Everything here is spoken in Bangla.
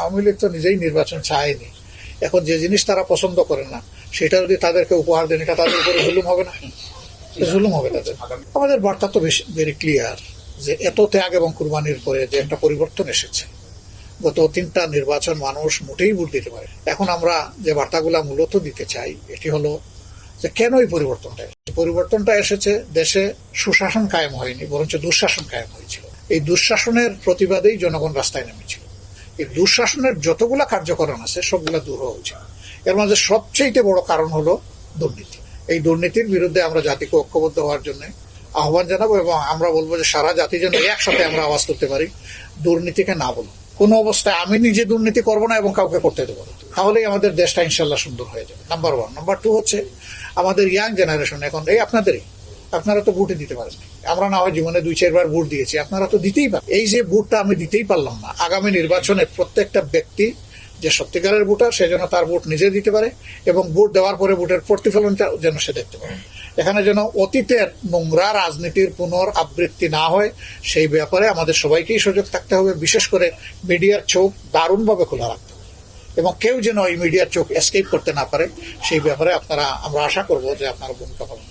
আওয়ামী লীগ তো নিজেই নির্বাচন চায়নি। এখন যে জিনিস তারা পছন্দ করে না সেটা যদি তাদেরকে উপহার দেন এটা তাদের উপরে জুলুম হবে না? জুলুম হবে তাদের। আমাদের বার্তা তো বেশি ভেরি ক্লিয়ার যে এত ত্যাগ এবং কুরবানির পরে যে একটা পরিবর্তন এসেছে। গত তিনটা নির্বাচন মানুষ মোটেই ভোট দিতে পারে এখন আমরা যে বার্তাগুলা মূলত দিতে চাই এটি হলো যে কেন এই পরিবর্তনটা এসেছে? পরিবর্তনটা এসেছে দেশে সুশাসন কায়েম হয়নি বরঞ্চ দুঃশাসন কায়েম হয়েছিল। এই দুঃশাসনের প্রতিবাদেই জনগণ রাস্তায় নেমেছিল। এই দুঃশাসনের যতগুলা কার্যকরণ আছে, সবগুলা দূর হওয়া উচিত। এর মাঝে সবচেয়ে বড় কারণ হলো দুর্নীতি। এই দুর্নীতির বিরুদ্ধে আমরা জাতিকে ঐক্যবদ্ধ হওয়ার জন্য আহ্বান জানাব এবং আমরা বলব যে সারা জাতি যেন একসাথে আমরা আওয়াজ করতে পারি। দুর্নীতিকে না বলব কোনো অবস্থায় আমি নিজে দুর্নীতি করব না এবং কাউকে করতে দেবো না। তাহলেই আমাদের দেশটা ইনশাল্লাহ সুন্দর হয়ে যাবে। নাম্বার ওয়ান নাম্বার টু হচ্ছে আমাদের ইয়াং জেনারেশন এখন এই আপনাদেরই। আপনারা তো ভোটে দিতে পারেন। আমরা না হয় জীবনে দুই, চারবার ভোট দিয়েছি, আপনারা তো দিতেই পারেন। এই যে ভোটটা আমি দিতেই পারলাম না, আগামী নির্বাচনে প্রত্যেকটা ব্যক্তি যে সত্যিকারের ভোটার, সে যেন তার ভোট নিজে দিতে পারে এবং ভোট দেওয়ার পরে ভোটের প্রতিফলনটা যেন সে দেখতে পারে। এখানে যেন অতীতের নোংরা রাজনীতির পুনর আবৃত্তি না হয়, সেই ব্যাপারে আমাদের সবাইকেই সুযোগ থাকতে হবে, বিশেষ করে মিডিয়ার চোখ দারুণভাবে খোলা রাখতে হবে এবং কেউ যেন এই মিডিয়ার চোখ এসকেপ করতে না পারে, সেই ব্যাপারে আপনারা, আমরা আশা করব যে আপনারা ভূমিকা পালন।